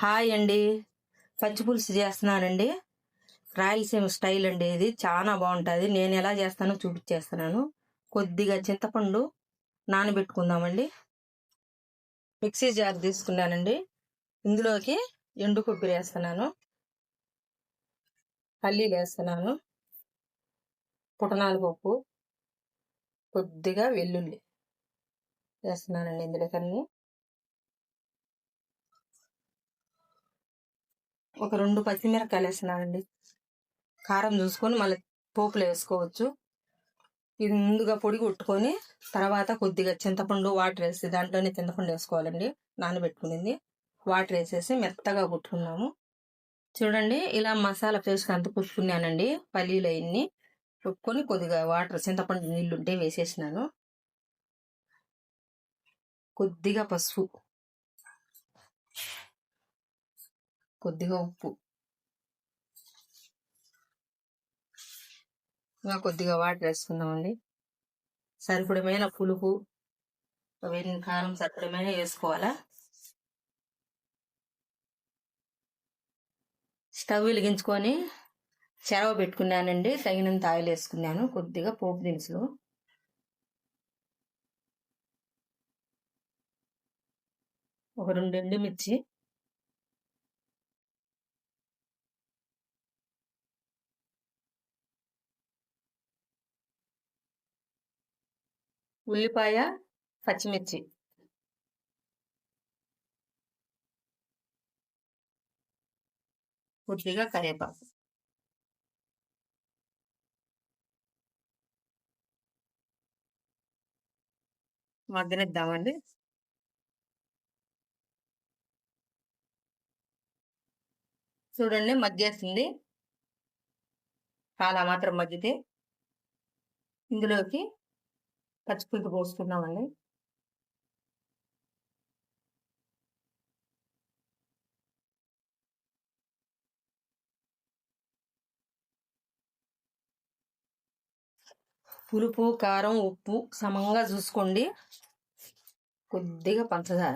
Hi అండి. పచ్చి పులుసు చేస్తున్నానండి. రాయలసీమ స్టైల్ అండి ఇది. చాలా బాగుంటుంది. నేను ఎలా చేస్తానో చూపించేస్తున్నాను. కొద్దిగా చింతపండు నానబెట్టుకుందామండి. మిక్సీ జార్ తీసుకున్నానండి. ఇందులోకి ఎండు కొబ్బరి వేస్తున్నాను. పల్లీలు వేస్తున్నాను. పుటనాల పప్పు. కొద్దిగా వెల్లుల్లి వేస్తున్నానండి ఇందులోకి ఒక రెండు పచ్చిమిరకాయలు వేసినానండి. కారం చూసుకొని మళ్ళీ పోపులు వేసుకోవచ్చు. ఇది ముందుగా పొడి కొట్టుకొని తర్వాత కొద్దిగా చింతపండు వాటర్ వేసి దాంట్లోనే చింతపండు వేసుకోవాలండి నానబెట్టుకునింది. వాటర్ వేసేసి మెత్తగా కుట్టుకున్నాము. చూడండి ఇలా మసాలా పేస్ట్ అంత కుట్టుకున్నానండి పల్లీలు అవన్నీ కొట్టుకొని కొద్దిగా వాటర్ చింతపండు నీళ్ళు ఉంటే వేసేసినాను. కొద్దిగా పసుపు. కొద్దిగా ఉప్పు. ఇంకా కొద్దిగా వాటర్ వేసుకుందామండి. సరిపడమైన పులుపు అవన్నీ కారం సరిపడమైన వేసుకోవాలా? స్టవ్ వెలిగించుకొని చెరవ పెట్టుకున్నానండి. తగినంత ఆయిల్ వేసుకున్నాను. కొద్దిగా పోపు దినుసులు. ఒక రెండు ఎండుమిర్చి ఉల్లిపాయ పచ్చిమిర్చి. కొద్దిగా కరివేపాకు. మగ్గనిద్దామండి. చూడండి మగ్గేస్తుంది చాలా మాత్రం మగ్గితే ఇందులోకి పచ్చిపులుపు పోసుకున్నామండి. పులుపు కారం ఉప్పు సమంగా చూసుకోండి. కొద్దిగా పంచదార.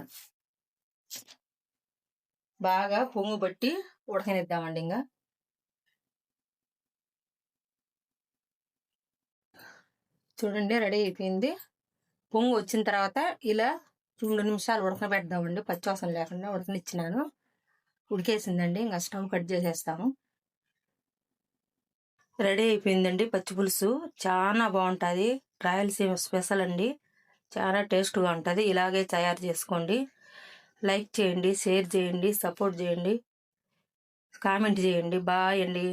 బాగా పొంగు బట్టి ఉడకనిద్దామండి ఇంకా చూడండి రెడీ అయిపోయింది. పొంగు వచ్చిన తర్వాత ఇలా రెండు నిమిషాలు ఉడకబెడదామండి. పచ్చివాసన లేకుండా ఉడకనిచ్చినాను. ఉడికేసిందండి. ఇంకా స్టవ్ కట్ చేసేస్తాము. రెడీ అయిపోయిందండి పచ్చి పులుసు. చాలా బాగుంటుంది. రాయలసీమ స్పెషల్ అండి. చాలా టేస్ట్గా ఉంటుంది. ఇలాగే తయారు చేసుకోండి. లైక్ చేయండి షేర్ చేయండి సపోర్ట్ చేయండి. కామెంట్ చేయండి. బాయ్ అండి.